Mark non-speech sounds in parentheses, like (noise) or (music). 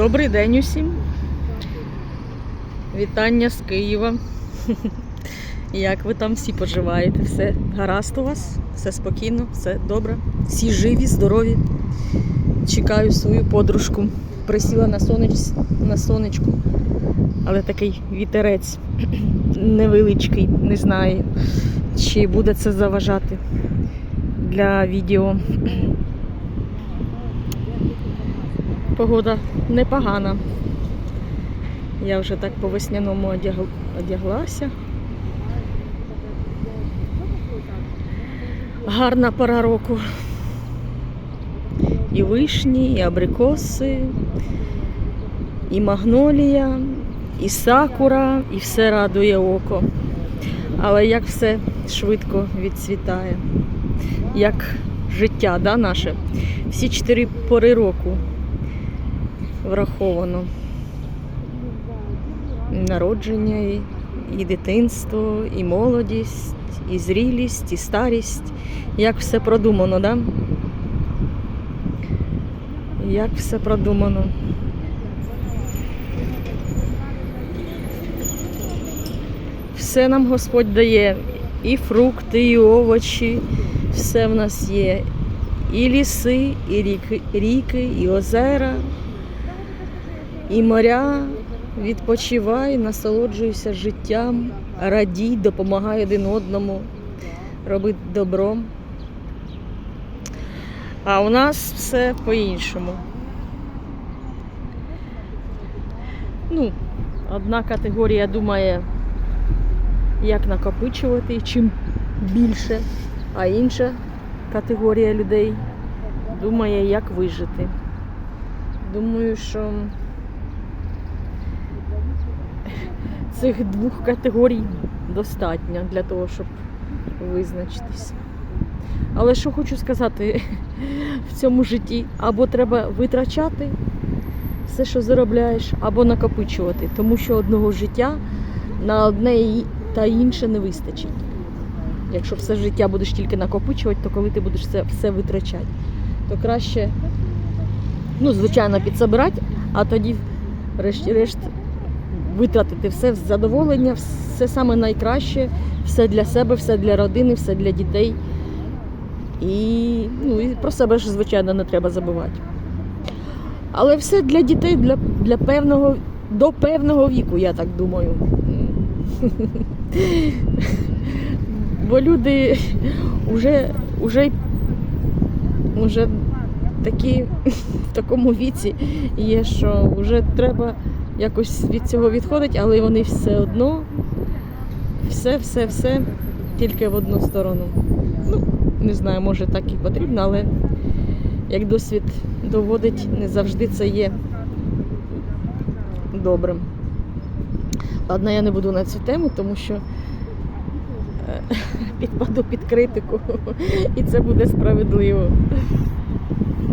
Добрий день усім. Вітання з Києва. (laughs) Як ви там всі поживаєте? Все гаразд у вас? Все спокійно, все добре. Всі живі, здорові. Чекаю свою подружку. Присіла на, сонеч... на сонечку, але такий вітерець (clears throat) невеличкий, не знаю, чи буде це заважати для відео. (clears throat) Погода непогана. Я вже так по весняному одяг- одяглася. Гарна пора року. І вишні, і абрикоси, і магнолія, і сакура, і все радує око. Але як все швидко відцвітає, як життя да, наше. Всі чотири пори року враховано. Народження, і, і дитинство, і молодість, і зрілість, і старість. Як все продумано, да? Як все продумано. Все нам Господь дає. І фрукти, і овочі, все в нас є. І ліси, і ріки, ріки, і озера, і моря. Відпочивай, насолоджуйся життям, радій, допомагай один одному, роби добро. А у нас все по-іншому. Ну, одна категорія думає, як накопичувати, чим більше, а інша категорія людей думає, як вижити. Думаю, що цих двох категорій достатньо для того, щоб визначитись. Але що хочу сказати (laughs) в цьому житті, або треба витрачати все, що заробляєш, або накопичувати, тому що одного життя на одне та інше не вистачить. Якщо все життя будеш тільки накопичувати, то коли ти будеш це все витрачати, то краще, ну, звичайно, підсобирати, а тоді, врешті-решт, витратити все в задоволення, все саме найкраще, все для себе, все для родини, все для дітей. І, ну, і про себе ж, звичайно, не треба забувати. Але все для дітей, для, для певного, до певного віку, я так думаю. (laughs) Бо люди вже, вже, вже такі (laughs) в такому віці є, що вже треба якось від цього відходити, але вони все одно, все, все, все тільки в одну сторону. Ну, не знаю, може так і потрібно, але як досвід доводить, не завжди це є добрим. Ладно, я не буду на цю тему, тому що е, (laughs) підпаду під критику, (laughs) і це буде справедливо.